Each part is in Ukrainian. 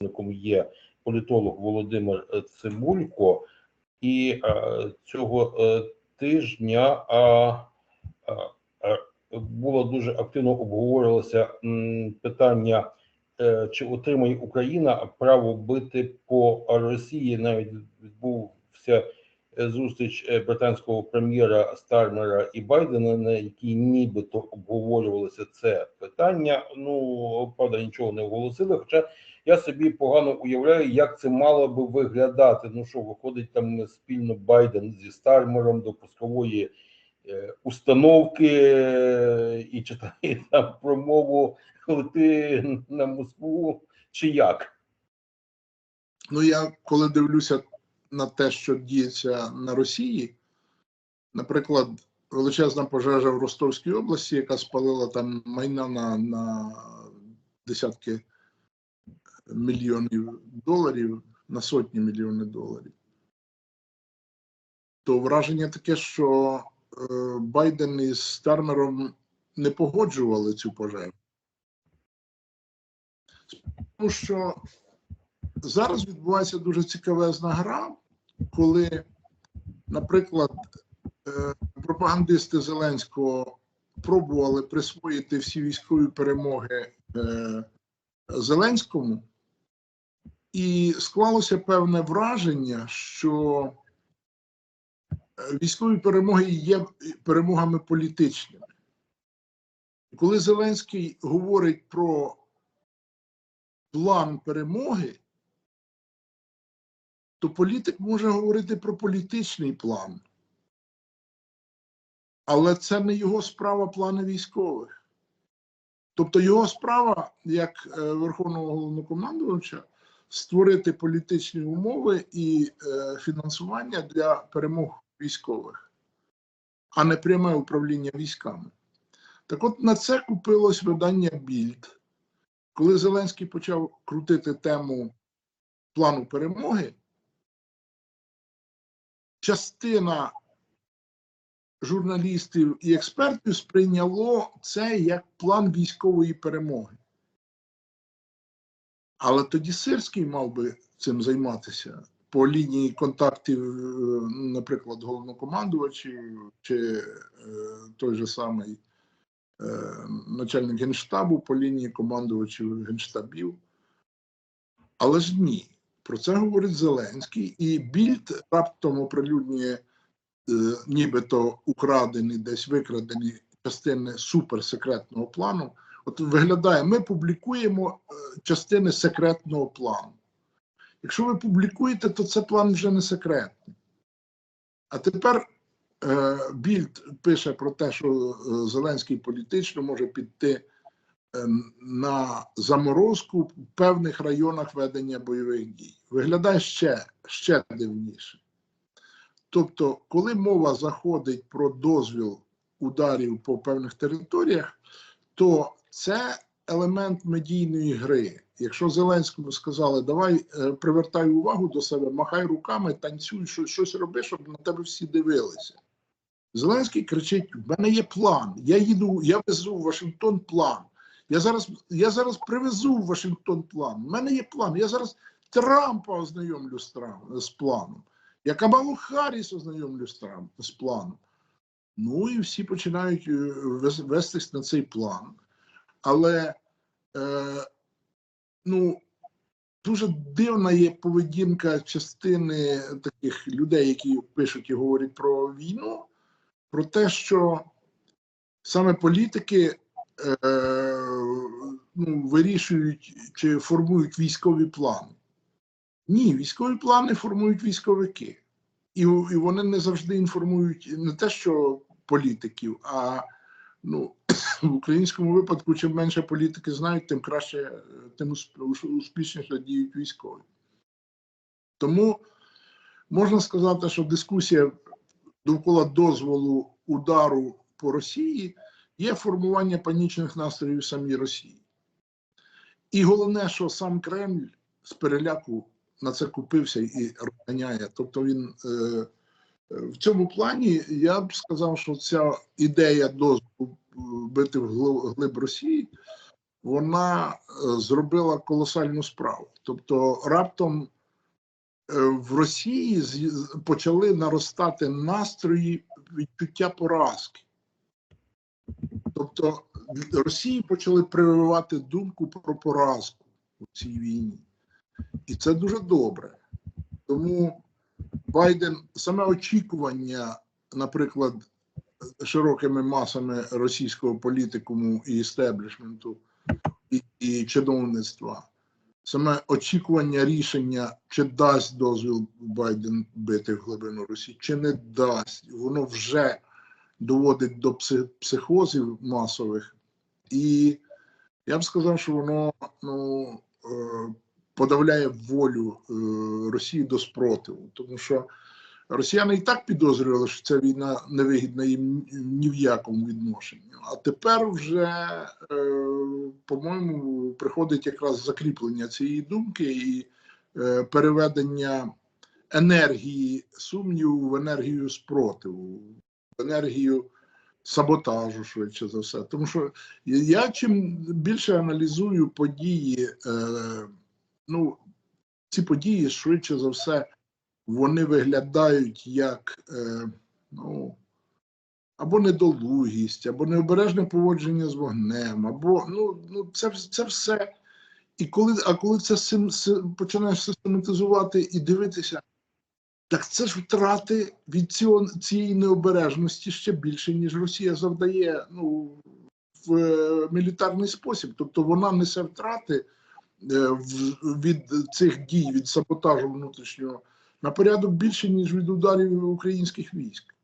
співрозмовником є політолог Володимир е, Цибулько, і е, цього е, тижня було дуже активно обговорювалося питання, чи отримає Україна право бити по Росії. Навіть відбувся зустріч британського прем'єра Стармера і Байдена, на якій нібито обговорювалося це питання. Ну правда, нічого не оголосили. Хоча я собі погано уявляю, як це мало би виглядати. Ну що виходить там спільно Байден зі Стармером до пускової е, установки і читає там промову лети на Москву, чи як? Ну, я коли дивлюся на те, що діється на Росії, наприклад, величезна пожежа в Ростовській області, яка спалила там майна на, на десятки мільйонів доларів, на сотні мільйонів доларів, то враження таке, що е, Байден із Стармером не погоджували цю пожежу. Тому що зараз відбувається дуже цікавезна гра, коли, наприклад, е, пропагандисти Зеленського пробували присвоїти всі військові перемоги е, Зеленському, і склалося певне враження, що е, військові перемоги є перемогами політичними. Коли Зеленський говорить про план перемоги, то політик може говорити про політичний план. Але це не його справа плани військових. Тобто його справа, як е, Верховного головнокомандувача, створити політичні умови і е, фінансування для перемог військових, а не пряме управління військами. Так от на це купилось видання Більд. Коли Зеленський почав крутити тему плану перемоги, частина журналістів і експертів сприйняло це як план військової перемоги. Але тоді Сирський мав би цим займатися по лінії контактів, е, наприклад, головнокомандувачів чи е, той же самий е, начальник генштабу по лінії командувачів генштабів. Але ж ні, про це говорить Зеленський, і Більд раптом оприлюднює нібито украдені, десь викрадені частини суперсекретного плану. От виглядає, ми публікуємо е, частини секретного плану. Якщо ви публікуєте, то це план вже не секретний. А тепер е, Більд пише про те, що е, Зеленський політично може піти е, на заморозку в певних районах ведення бойових дій. Виглядає ще, ще дивніше. Тобто, коли мова заходить про дозвіл ударів по певних територіях, то це елемент медійної гри. Якщо Зеленському сказали, давай е, привертай увагу до себе, махай руками, танцюй, що, щось роби, щоб на тебе всі дивилися. Зеленський кричить: в мене є план. Я їду, я везу в Вашингтон план. Я зараз, я зараз привезу в Вашингтон план. У мене є план. Я зараз Трампа ознайомлю з, трам- з планом. Я Камалу Харріс ознайомлю з, Трамп, з планом. Ну і всі починають е, вестись на цей план. Але е, ну, дуже дивна є поведінка частини таких людей, які пишуть і говорять про війну, про те, що саме політики е, ну, вирішують чи формують військові плани. Ні, військові плани формують військовики. І, і вони не завжди інформують не те, що політиків, а ну, в українському випадку, чим менше політики знають, тим краще, е, тим успішніше діють військові. Тому можна сказати, що дискусія довкола дозволу удару по Росії є формування панічних настроїв самій Росії. І головне, що сам Кремль з переляку на це купився і розганяє. Тобто він е, в цьому плані я б сказав, що ця ідея дозволу е, бити в глиб, Росії вона е, зробила колосальну справу. Тобто, раптом е, в Росії почали наростати настрої відчуття поразки. Тобто Росії почали прививати думку про поразку у цій війні. І це дуже добре. Тому Байден саме очікування, наприклад, широкими масами російського політикуму і істеблішменту і, і чиновництва, саме очікування рішення, чи дасть дозвіл Байден бити в глибину Росії, чи не дасть, воно вже доводить до пси- психозів масових. І я б сказав, що воно ну, е, подавляє волю е, Росії до спротиву, тому що росіяни і так підозрювали, що ця війна невигідна їм ні в якому відношенні. А тепер вже, е, по-моєму, приходить якраз закріплення цієї думки і е, переведення енергії сумніву в енергію спротиву, в енергію саботажу, швидше за все. Тому що я чим більше аналізую події, е, ну, ці події, швидше за все, вони виглядають як е, ну, або недолугість, або необережне поводження з вогнем, або ну, ну це, це все. І коли, а коли це сим, си- починаєш систематизувати і дивитися, так це ж втрати від цього, цієї необережності ще більше, ніж Росія завдає ну, в е, мілітарний спосіб. Тобто вона несе втрати від цих дій, від саботажу внутрішнього на порядок більше, ніж від ударів українських військ.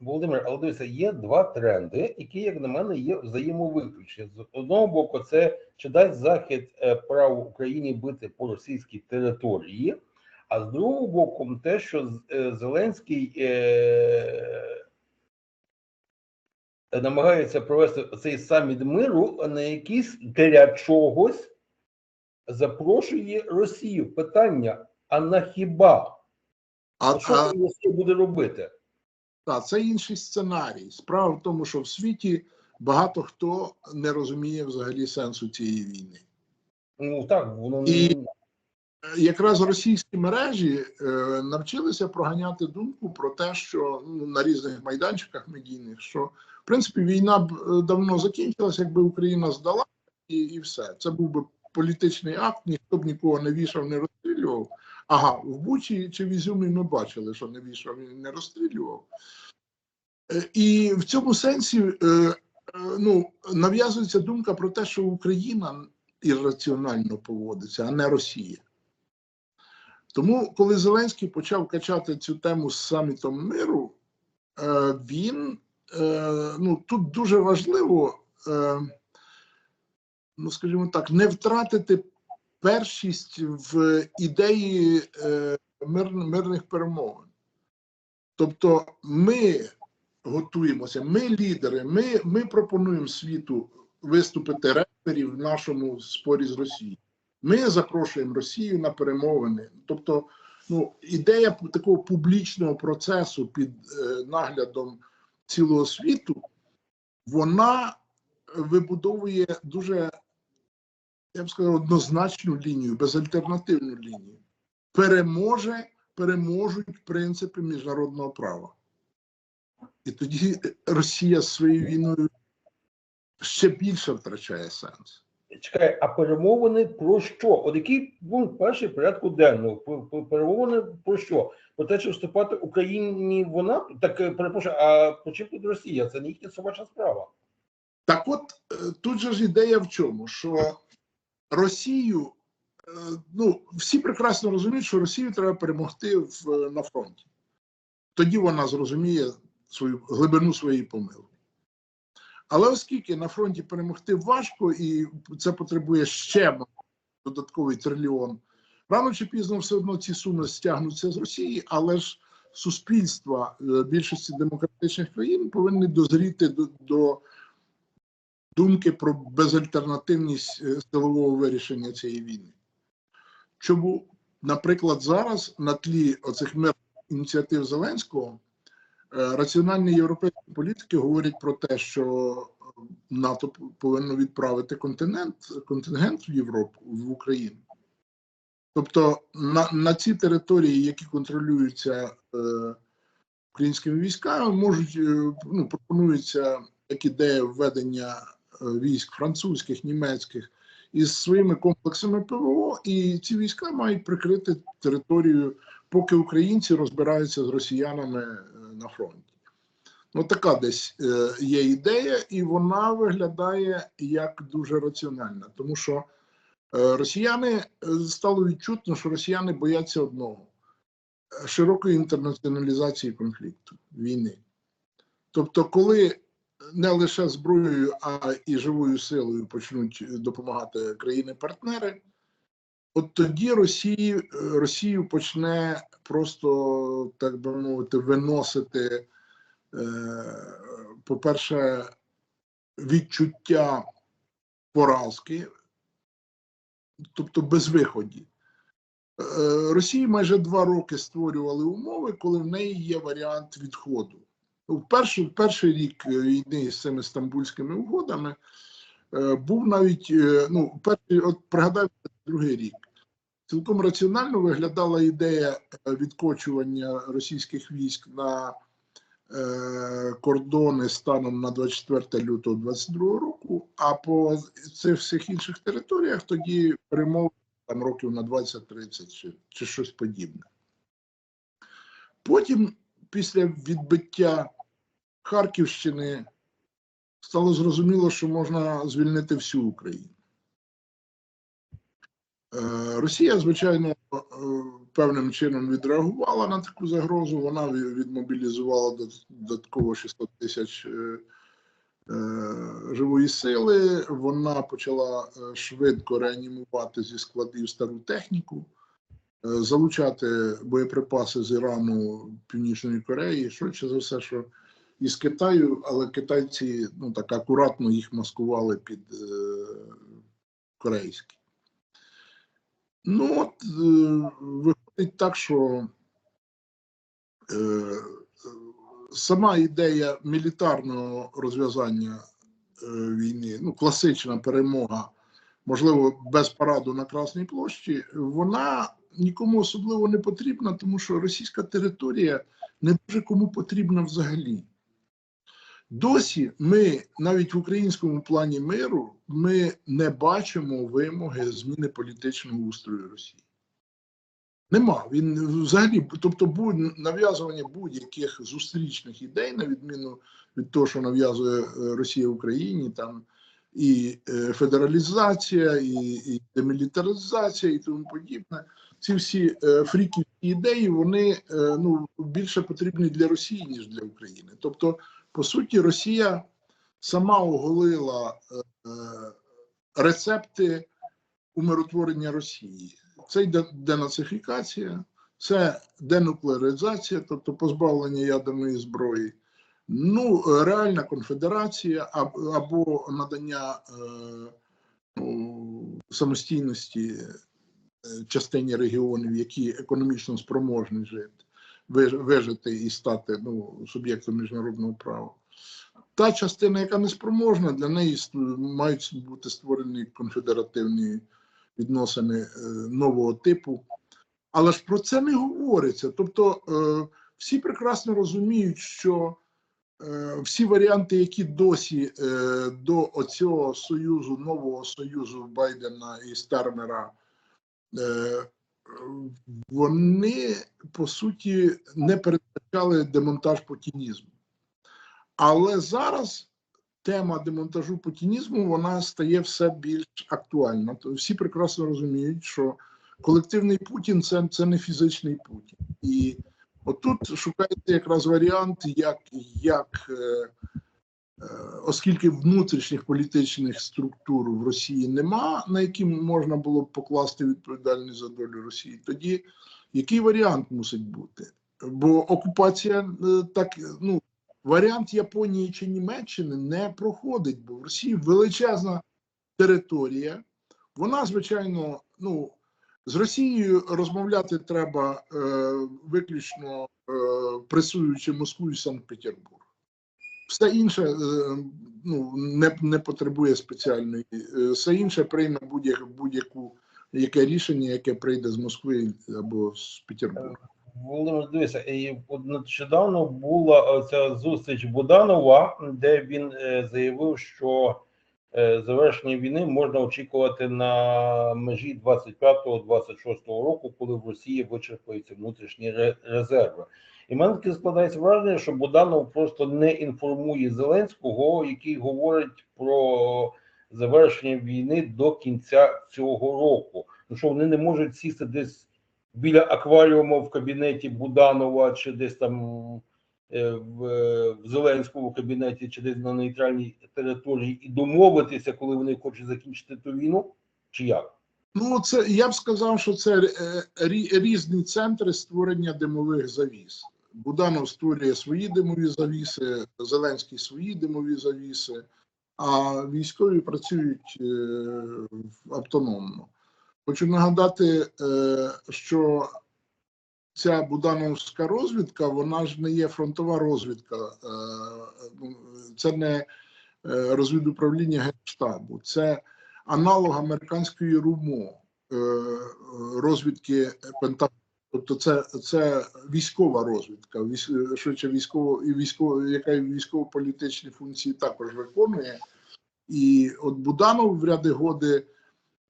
Володимир, але дивіться, є два тренди, які, як на мене, є взаємовиключні. З одного боку, це чи дасть Захід е, право Україні бити по російській території, а з другого боку, те, що е, Зеленський е, намагається провести цей саміт миру, на якийсь для чогось запрошує Росію. Питання: а на хіба? А, Що а Росія буде робити? та, це інший сценарій. Справа в тому, що в світі багато хто не розуміє взагалі сенсу цієї війни. Ну так, воно І- якраз російські мережі е, навчилися проганяти думку про те, що ну, на різних майданчиках медійних, що в принципі війна б е, давно закінчилася, якби Україна здала, і, і все. Це був би політичний акт, ніхто б нікого не вішав, не розстрілював. Ага, в Бучі чи в Ізюмі ми бачили, що не вішав і не розстрілював. Е, І в цьому сенсі е, е, ну, нав'язується думка про те, що Україна ірраціонально поводиться, а не Росія. Тому, коли Зеленський почав качати цю тему з самітом миру, він ну тут дуже важливо, ну скажімо так, не втратити першість в ідеї е, мир, мирних перемовин. Тобто, ми готуємося, ми лідери, ми, ми пропонуємо світу виступити реперів в нашому спорі з Росією. Ми запрошуємо Росію на перемовини. Тобто, ну, ідея такого публічного процесу під е, наглядом цілого світу, вона вибудовує дуже, я б сказав, однозначну лінію, безальтернативну лінію. Переможе, переможуть принципи міжнародного права. І тоді Росія своєю війною ще більше втрачає сенс. Чекай, а перемовини про що? От який пункт перший порядку денного? Перемовини про що? Про те, чи вступати Україні вона так е, перепрошую, а по чим тут Росія? Це не їхня собача справа. Так от е, тут же ж ідея в чому, що Росію, е, ну всі прекрасно розуміють, що Росію треба перемогти в, на фронті. Тоді вона зрозуміє свою глибину своєї помилки. Але оскільки на фронті перемогти важко, і це потребує ще додатковий трильйон, рано чи пізно все одно ці суми стягнуться з Росії, але ж суспільства е, більшості демократичних країн повинні дозріти до, до думки про безальтернативність е, силового вирішення цієї війни. Чому, наприклад, зараз на тлі оцих мирних ініціатив Зеленського е, раціональні європейські політики говорять про те, що НАТО повинно відправити континент, контингент в Європу, в Україну. Тобто на, на ці території, які контролюються е, українськими військами, можуть е, ну, пропонується як ідея введення е, військ французьких, німецьких із своїми комплексами ПВО, і ці війська мають прикрити територію, поки українці розбираються з росіянами е, на фронті. Ну, така десь е, є ідея, і вона виглядає як дуже раціональна, тому що е, росіяни е, стало відчутно, що росіяни бояться одного е, широкої інтернаціоналізації конфлікту війни. Тобто, коли не лише зброєю, а і живою силою почнуть допомагати країни-партнери, от тоді Росії, е, Росію почне просто, так би мовити, виносити, е, по-перше, відчуття поразки, тобто безвиході. Е, Росії майже два роки створювали умови, коли в неї є варіант відходу. В перший, перший рік е, війни з цими стамбульськими угодами е, був навіть е, ну, перший, от пригадайте другий рік. Цілком раціонально виглядала ідея відкочування російських військ на кордони станом на 24 лютого 22 року, а по цих всіх інших територіях тоді перемови там років на 20-30 чи, чи щось подібне. Потім, після відбиття Харківщини, стало зрозуміло, що можна звільнити всю Україну. Е, Росія, звичайно, е, певним чином відреагувала на таку загрозу. Вона відмобілізувала додатково 600 тисяч е, живої сили. Вона почала швидко реанімувати зі складів стару техніку, залучати боєприпаси з Ірану, Північної Кореї, швидше за все, що із Китаю, але китайці ну так акуратно їх маскували під е, корейські. Ну, от е, виходить так, що е, е, сама ідея мілітарного розв'язання е, війни, ну, класична перемога, можливо, без параду на Красній площі, вона нікому особливо не потрібна, тому що російська територія не дуже кому потрібна взагалі. Досі ми навіть в українському плані миру ми не бачимо вимоги зміни політичного устрою Росії. Нема. Він взагалі, тобто, будь нав'язування будь-яких зустрічних ідей, на відміну від того, що нав'язує е, Росія Україні, там і е, федералізація, і, і демілітаризація, і тому подібне. Ці всі е, фріківські ідеї вони е, ну більше потрібні для Росії ніж для України. Тобто, по суті, Росія сама оголила е, рецепти умиротворення Росії. Це йде денацифікація, це денуклеаризація, тобто позбавлення ядерної зброї. Ну, реальна конфедерація або надання е, ну, самостійності частині регіонів, які економічно спроможні жити, вижити і стати ну, суб'єктом міжнародного права. Та частина, яка не спроможна, для неї мають бути створені конфедеративні відносини е, нового типу. Але ж про це не говориться. Тобто е, всі прекрасно розуміють, що е, всі варіанти, які досі е, до оцього союзу, нового союзу Байдена і Стермера, е, вони по суті не передбачали демонтаж путінізму. Але зараз тема демонтажу путінізму вона стає все більш актуальна. То всі прекрасно розуміють, що колективний Путін це, це не фізичний Путін. І отут шукається якраз варіант, як, як е, е, оскільки внутрішніх політичних структур в Росії нема, на які можна було б покласти відповідальність за долю Росії, тоді який варіант мусить бути? Бо окупація е, так ну варіант Японії чи Німеччини не проходить, бо в Росії величезна територія. Вона, звичайно, ну з Росією розмовляти треба е, виключно е, пресуючи Москву і Санкт-Петербург. Все інше е, ну, не, не потребує спеціальної. е, Все інше прийме будь-яку будь-яку яке рішення, яке прийде з Москви або з Петербурга. Володимир, дивися, і нещодавно була е, ця зустріч Буданова, де він е, заявив, що е, завершення війни можна очікувати на межі 25-26 року, коли в Росії вичерпаються внутрішні ре- резерви. І в мене таке складається враження, що Буданов просто не інформує Зеленського, який говорить про завершення війни до кінця цього року. Ну що вони не можуть сісти десь біля акваріуму в кабінеті Буданова, чи десь там е, в, Зеленському кабінеті, чи десь на нейтральній території, і домовитися, коли вони хочуть закінчити ту війну, чи як? Ну, це я б сказав, що це е, різні центри створення димових завіс. Буданов створює свої димові завіси, Зеленський свої димові завіси, а військові працюють е, автономно. Хочу нагадати, е, що ця Будановська розвідка, вона ж не є фронтова розвідка, е, ну, це не розвідуправління Генштабу, це аналог американської РУМО розвідки Пентагону. Тобто це, це військова розвідка, швидше військово, і військово, яка військово-політичні функції також виконує. І от Буданов в ряди годи,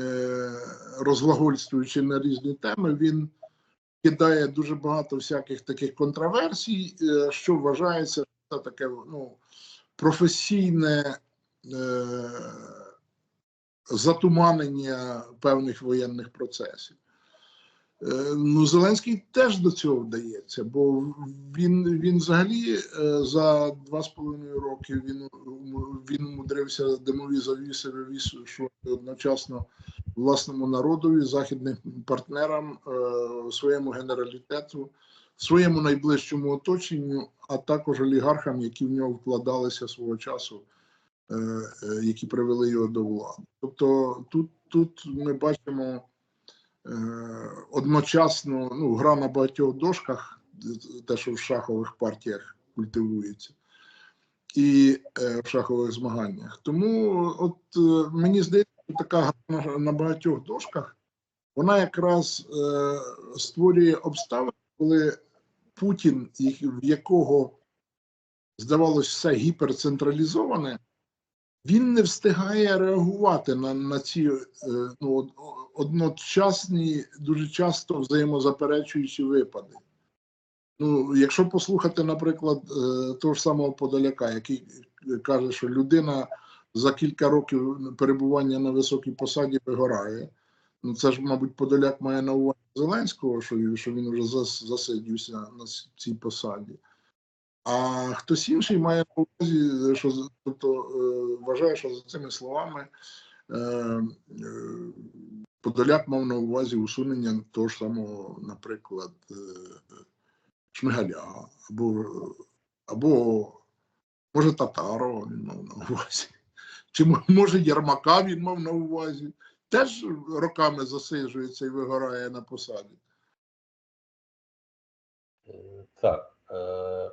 е, розглагольствуючи на різні теми, він кидає дуже багато всяких таких контраверсій, е, що вважається це таке ну, професійне е, затуманення певних воєнних процесів. Е, Ну, Зеленський теж до цього вдається, бо він, він взагалі е, за два з половиною роки він, він умудрився димові завіси вивішувати одночасно власному народові, західним партнерам, е, своєму генералітету, своєму найближчому оточенню, а також олігархам, які в нього вкладалися свого часу, які привели його до влади. Тобто тут, тут ми бачимо одночасно ну, гра на багатьох дошках, те, що в шахових партіях культивується, і е, в шахових змаганнях. Тому, от е, мені здається, що така гра на, багатьох дошках, вона якраз е, створює обставини, коли Путін, в якого здавалось все гіперцентралізоване, він не встигає реагувати на, на ці е, ну, одночасні, дуже часто взаємозаперечуючі випади. Ну, якщо послухати, наприклад, е, того ж самого Подоляка, який каже, що людина за кілька років перебування на високій посаді вигорає. Ну, це ж, мабуть, Подоляк має на увазі Зеленського, що, він- вже засидівся на цій посаді. А хтось інший має на увазі, що тобто, е, вважає, що за цими словами е, Подоляк мав на увазі усунення того ж самого, наприклад, е, Шмигаля, або, або може Татарова він мав на увазі, чи може Єрмака він мав на увазі. Теж роками засиджується і вигорає на посаді. Е, Так. Е,